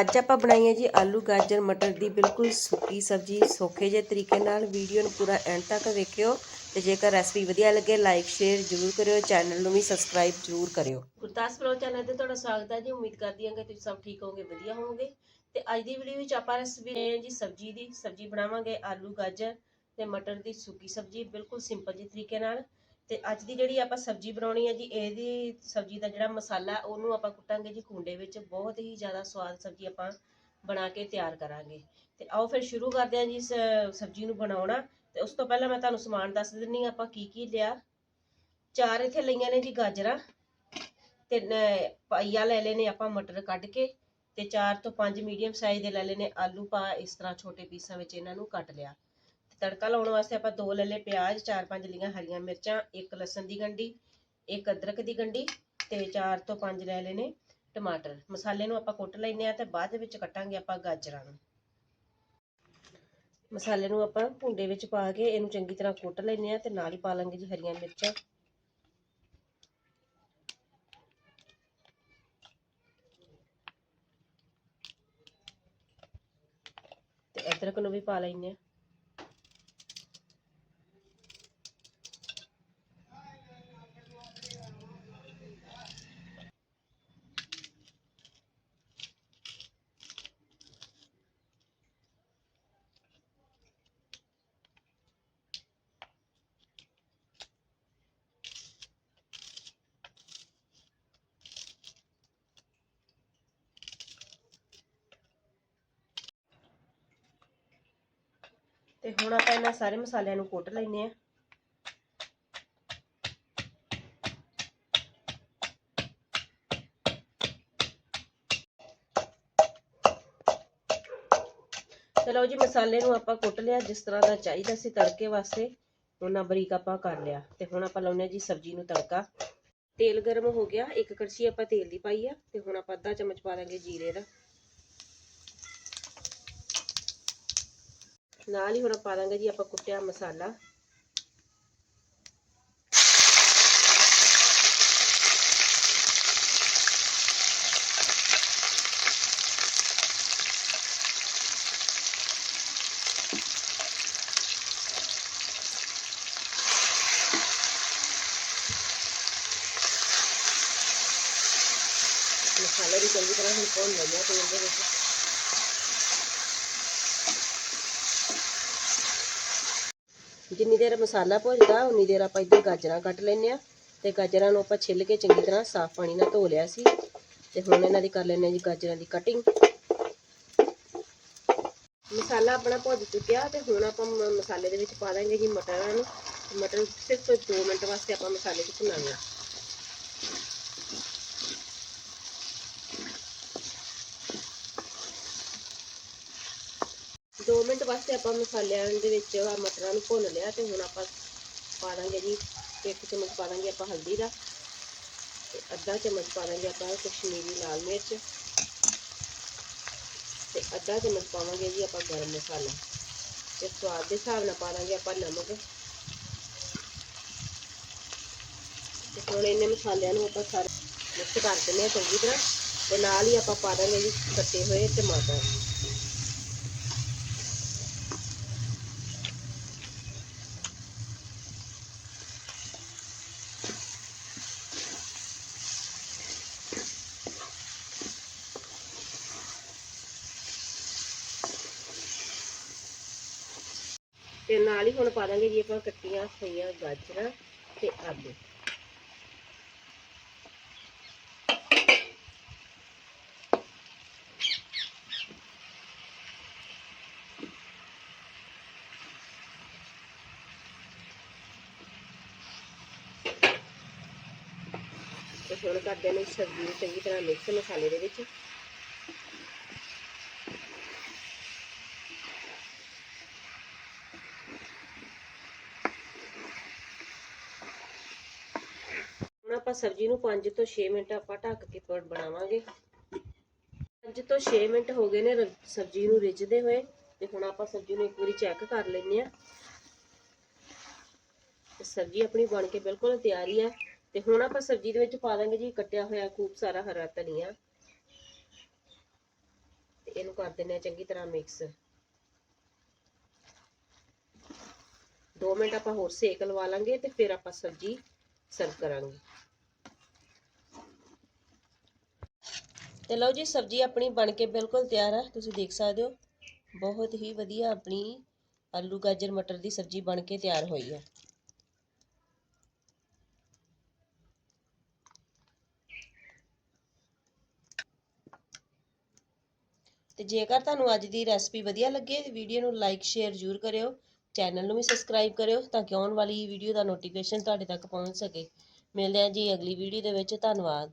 ਅੱਜ ਆਪਾਂ ਬਣਾਈ ਹੈ ਜੀ ਆਲੂ, ਗਾਜਰ, ਮਟਰ ਦੀ ਬਿਲਕੁਲ ਸੁੱਕੀ ਸਬਜ਼ੀ, ਸੌਖੇ ਜਿਹੇ ਤਰੀਕੇ ਨਾਲ ਵੀਡੀਓ ਨੂੰ ਪੂਰਾ ਐਂਡ ਤੱਕ ਵੇਖਿਓ ਤੇ ਜੇਕਰ ਰੈਸਪੀ ਵਧੀਆ ਲੱਗੇ ਲਾਈਕ ਸ਼ੇਅਰ ਜ਼ਰੂਰ ਕਰਿਓ ਚੈਨਲ ਨੂੰ ਵੀ ਸਬਸਕ੍ਰਾਈਬ ਜ਼ਰੂਰ ਕਰਿਓ। ਗੁਰਦਾਸਪੁਰ ਚੈਨਲ ਤੇ ਤੁਹਾਡਾ ਸਵਾਗਤ ਹੈ ਜੀ, ਉਮੀਦ ਕਰਦੀ ਹਾਂ ਕਿ ਤੁਸੀਂ ਸਭ ਠੀਕ ਹੋਵੋਗੇ, ਵਧੀਆ ਹੋਵੋਗੇ। ਤੇ ਅੱਜ ਦੀ ਵੀਡੀਓ ਵਿੱਚ ਆਪਾਂ ਰੈਸਪੀ ਹੈ ਜੀ, ਸਬਜ਼ੀ ਦੀ। ਸਬਜ਼ੀ ਬਣਾਵਾਂਗੇ ਆਲੂ, ਗਾਜਰ ਤੇ ਮਟਰ ਦੀ ਸੁੱਕੀ ਸਬਜ਼ੀ, ਬਿਲਕੁਲ ਸਿੰਪਲ ਜਿਹੇ ਤਰੀਕੇ ਨਾਲ। ਤੇ ਅੱਜ ਦੀ ਜਿਹੜੀ ਆਪਾਂ ਸਬਜ਼ੀ ਬਣਾਉਣੀ ਹੈ ਜੀ, ਇਹਦੀ ਸਬਜ਼ੀ ਦਾ ਜਿਹੜਾ ਮਸਾਲਾ, ਉਹਨੂੰ ਆਪਾਂ ਕੁੱਟਾਂਗੇ ਜੀ ਕੁੰਡੇ ਵਿੱਚ, ਬਹੁਤ ਹੀ ਜ਼ਿਆਦਾ ਸਵਾਦ ਸਬਜ਼ੀ ਆਪਾਂ ਬਣਾ ਕੇ ਤਿਆਰ ਕਰਾਂਗੇ। ਤੇ ਆਓ ਫਿਰ ਸ਼ੁਰੂ ਕਰਦੇ ਹਾਂ ਜੀ ਇਸ ਸਬਜ਼ੀ ਨੂੰ ਬਣਾਉਣਾ। ਤੇ ਉਸ ਤੋਂ ਪਹਿਲਾਂ ਮੈਂ ਤੁਹਾਨੂੰ ਸਮਾਨ ਦੱਸ ਦਿੰਨੀ ਹਾਂ, ਆਪਾਂ ਕੀ ਕੀ ਲਿਆ। ਚਾਰ ਇੱਥੇ ਲਈਆਂ ਨੇ ਜੀ ਗਾਜਰਾਂ। ਤੇ ਪਾਈਆ ਲੈ ਲਏ ਨੇ ਆਪਾਂ ਮਟਰ ਕੱਢ ਕੇ। ਤੇ ਚਾਰ ਤੋਂ ਪੰਜ ਮੀਡੀਅਮ ਸਾਈਜ਼ ਦੇ ਲੈ ਲਏ ਨੇ ਆਲੂ ਪਾ, ਇਸ ਤਰ੍ਹਾਂ ਛੋਟੇ ਪੀਸਾਂ ਵਿੱਚ ਇਹਨਾਂ ਨੂੰ ਕੱਟ ਲਿਆ। ਤੜਕਾ ਲਾਉਣ ਵਾਸਤੇ ਆਪਾਂ ਦੋ ਲੈ ਲਏ ਪਿਆਜ਼, ਚਾਰ ਪੰਜ ਲੀਆਂ ਹਰੀਆਂ ਮਿਰਚਾਂ, ਇੱਕ ਲਸਣ ਦੀ ਗੰਢੀ, ਇੱਕ ਅਦਰਕ ਦੀ ਗੰਢੀ ਤੇ ਚਾਰ ਤੋਂ ਪੰਜ ਲੈ ਲਏ ਨੇ ਟਮਾਟਰ। ਮਸਾਲੇ ਨੂੰ ਆਪਾਂ ਕੁੱਟ ਲੈਨੇ ਆ ਤੇ ਬਾਅਦ ਦੇ ਵਿੱਚ ਕੱਟਾਂਗੇ ਆਪਾਂ ਗਾਜਰਾਂ ਨੂੰ। ਮਸਾਲੇ ਨੂੰ ਆਪਾਂ ਭੁੰਡੇ ਵਿੱਚ ਪਾ ਕੇ ਇਹਨੂੰ ਚੰਗੀ ਤਰ੍ਹਾਂ ਕੁੱਟ ਲੈਨੇ ਆ ਤੇ ਨਾਲ ਹੀ ਪਾ ਲਾਂਗੇ ਜੀ ਹਰੀਆਂ ਮਿਰਚਾਂ। ਤੇ ਅਦਰਕ ਨੂੰ ਵੀ ਪਾ ਲੈਨੇ ਆ ਤੇ ਹੁਣ ਆਪਾਂ ਇਹਨਾਂ ਸਾਰੇ ਮਸਾਲਿਆਂ ਨੂੰ ਕੁੱਟ ਲੈਨੇ ਆ ਚਲੋ ਜੀ, ਮਸਾਲੇ ਨੂੰ ਆਪਾਂ ਕੁੱਟ ਲਿਆ, ਜਿਸ ਤਰ੍ਹਾਂ ਦਾ ਚਾਹੀਦਾ ਸੀ ਤੜਕੇ ਵਾਸਤੇ, ਉਹਨਾਂ ਬਰੀਕ ਆਪਾਂ ਕਰ ਲਿਆ। ਤੇ ਹੁਣ ਆਪਾਂ ਲਾਉਨੇ ਜੀ ਸਬਜ਼ੀ ਨੂੰ ਤੜਕਾ। ਤੇਲ ਗਰਮ ਹੋ ਗਿਆ, ਇੱਕ ਕੜਛੀ ਆਪਾਂ ਤੇਲ ਦੀ ਪਾਈ ਆ, ਤੇ ਹੁਣ ਆਪਾਂ ਅੱਧਾ ਚਮਚ ਪਾ ਦਾਂਗੇ ਜੀਰੇ ਦਾ। ਨਾਲ ਹੀ ਹੁਣ ਪਾ ਦਾਂਗੇ ਜੀ, ਆਪਾਂ ਕੁੱਟਿਆ ਮਸਾਲਾ। ਮਸਾਲੇ ਦੀ ਚੰਗੀ ਤਰ੍ਹਾਂ ਹੁਣ ਭੁੰਨ ਲਿਆ ਤੇਲ ਦੇ ਵਿੱਚ। ਜਿੰਨੀ ਦੇਰ ਮਸਾਲਾ ਭੁੱਜਦਾ, ਉਨੀ ਦੇਰ ਆਪਾਂ ਇੱਧਰ ਗਾਜਰਾਂ ਕੱਟ ਲੈਨੇ ਆ ਤੇ ਗਾਜਰਾਂ ਨੂੰ ਆਪਾਂ ਛਿੱਲ ਕੇ ਚੰਗੀ ਤਰ੍ਹਾਂ ਸਾਫ਼ ਪਾਣੀ ਨਾਲ ਧੋ ਲਿਆ ਸੀ ਤੇ ਹੁਣ ਇਹਨਾਂ ਦੀ ਕਰ ਲੈਨੇ ਜੀ ਗਾਜਰਾਂ ਦੀ ਕਟਿੰਗ ਮਸਾਲਾ ਆਪਣਾ ਭੁੱਜ ਚੁੱਕਿਆ ਤੇ ਹੁਣ ਆਪਾਂ ਮਸਾਲੇ ਦੇ ਵਿੱਚ ਪਾ ਦਾਂਗੇ ਜੀ ਮਟਰਾਂ ਨੂੰ। ਮਟਰ ਸਿਰਫ 2 ਮਿੰਟ ਵਾਸਤੇ ਆਪਾਂ ਮਸਾਲੇ 'ਚ ਭੁੰਨਾਂਗੇ ਦੋ ਮਿੰਟ ਵਾਸਤੇ ਆਪਾਂ ਮਸਾਲਿਆਂ ਦੇ ਵਿੱਚ ਆ ਮਟਰਾਂ ਨੂੰ ਭੁੰਨ ਲਿਆ ਤੇ ਹੁਣ ਆਪਾਂ ਪਾ ਦਾਂਗੇ ਜੀ, ਇੱਕ ਚਮਚ ਪਾ ਦਾਂਗੇ ਆਪਾਂ ਹਲਦੀ ਦਾ ਤੇ ਅੱਧਾ ਚਮਚ ਪਾ ਦਾਂਗੇ ਆਪਾਂ ਕਸ਼ਮੀਰੀ ਲਾਲ ਮਿਰਚ ਤੇ ਅੱਧਾ ਚਮਚ ਪਾਵਾਂਗੇ ਜੀ ਆਪਾਂ ਗਰਮ ਮਸਾਲਾ ਤੇ ਸਵਾਦ ਦੇ ਹਿਸਾਬ ਨਾਲ ਪਾ ਦਾਂਗੇ ਆਪਾਂ ਨਮਕ ਤੇ ਹੁਣ ਇਹਨੇ ਮਸਾਲਿਆਂ ਨੂੰ ਆਪਾਂ ਸਾਰੇ ਮਿਕਸ ਕਰ ਦਿੰਦੇ ਹਾਂ ਚੰਗੀ ਤਰ੍ਹਾਂ ਤੇ ਨਾਲ ਹੀ ਆਪਾਂ ਪਾ ਦਾਂਗੇ ਜੀ ਕੱਟੇ ਹੋਏ ਟਮਾਟਰ। ਤੇ ਨਾਲ ਹੀ ਹੁਣ ਪਾ ਦਾਂਗੇ ਜੀ ਆਪਾਂ ਕੱਟੀਆਂ ਹੋਈਆਂ ਗਾਜਰਾਂ ਤੇ ਆਲੂ। ਤੇ ਹੁਣ ਕਰਦੇ ਨੇ ਸਬਜ਼ੀ ਨੂੰ ਚੰਗੀ ਤਰ੍ਹਾਂ ਮਿਕਸ ਮਸਾਲੇ ਦੇ ਵਿੱਚ। ਆਪਾਂ ਸਬਜ਼ੀ ਨੂੰ 5 ਤੋਂ 6 ਮਿੰਟ ਆਪਾਂ ਢੱਕ ਕੇ ਪਰ ਬਣਾਵਾਂਗੇ। 5 ਤੋਂ 6 ਮਿੰਟ ਹੋ ਗਏ ਨੇ ਸਬਜ਼ੀ ਨੂੰ ਰਿੱਝਦੇ ਹੋਏ ਤੇ ਹੁਣ ਆਪਾਂ ਸਬਜ਼ੀ ਨੂੰ ਇੱਕ ਵਾਰੀ ਚੈੱਕ ਕਰ ਲੈਂਦੇ ਆ ਤੇ ਸਬਜ਼ੀ ਆਪਣੀ ਬਣ ਕੇ ਬਿਲਕੁਲ ਤਿਆਰ ਆ। ਤੇ ਹੁਣ ਆਪਾਂ ਸਬਜ਼ੀ ਦੇ ਵਿੱਚ ਪਾ ਦਾਂਗੇ ਜੀ, ਕੱਟਿਆ ਹੋਇਆ ਖੂਬ ਸਾਰਾ ਹਰਾ ਧਨੀਆ। ਤੇ ਇਹਨੂੰ ਕਰ ਦਿੰਦੇ ਆ ਚੰਗੀ ਤਰ੍ਹਾਂ ਮਿਕਸ 2 ਮਿੰਟ ਆਪਾਂ ਹੋਰ ਸੇਕ ਲਵਾ ਲਾਂਗੇ ਤੇ ਫਿਰ ਆਪਾਂ ਸਬਜ਼ੀ ਸਰਵ ਕਰਾਂਗੇ। ਤੇ ਲਓ ਜੀ, ਸਬਜ਼ੀ ਆਪਣੀ ਬਣ ਕੇ ਬਿਲਕੁਲ ਤਿਆਰ ਆ। ਤੁਸੀਂ ਦੇਖ ਸਕਦੇ ਹੋ, ਬਹੁਤ ਹੀ ਵਧੀਆ ਆਪਣੀ ਆਲੂ ਗਾਜਰ ਮਟਰ ਦੀ ਸਬਜ਼ੀ ਬਣ ਕੇ ਤਿਆਰ ਹੋਈ ਹੈ ਤੇ ਜੇਕਰ ਤੁਹਾਨੂੰ ਅੱਜ ਦੀ ਰੈਸਪੀ ਵਧੀਆ ਲੱਗੇ ਤੇ ਵੀਡੀਓ ਨੂੰ ਲਾਈਕ, ਸ਼ੇਅਰ ਜ਼ਰੂਰ ਕਰਿਓ। ਚੈਨਲ ਨੂੰ ਵੀ ਸਬਸਕ੍ਰਾਈਬ ਕਰਿਓ, ਤਾਂ ਕਿ ਆਉਣ ਵਾਲੀ ਵੀਡੀਓ ਦਾ ਨੋਟੀਫਿਕੇਸ਼ਨ ਤੁਹਾਡੇ ਤੱਕ ਪਹੁੰਚ ਸਕੇ। ਮਿਲਦੇ ਹਾਂ ਜੀ ਅਗਲੀ ਵੀਡੀਓ ਦੇ ਵਿੱਚ। ਧੰਨਵਾਦ।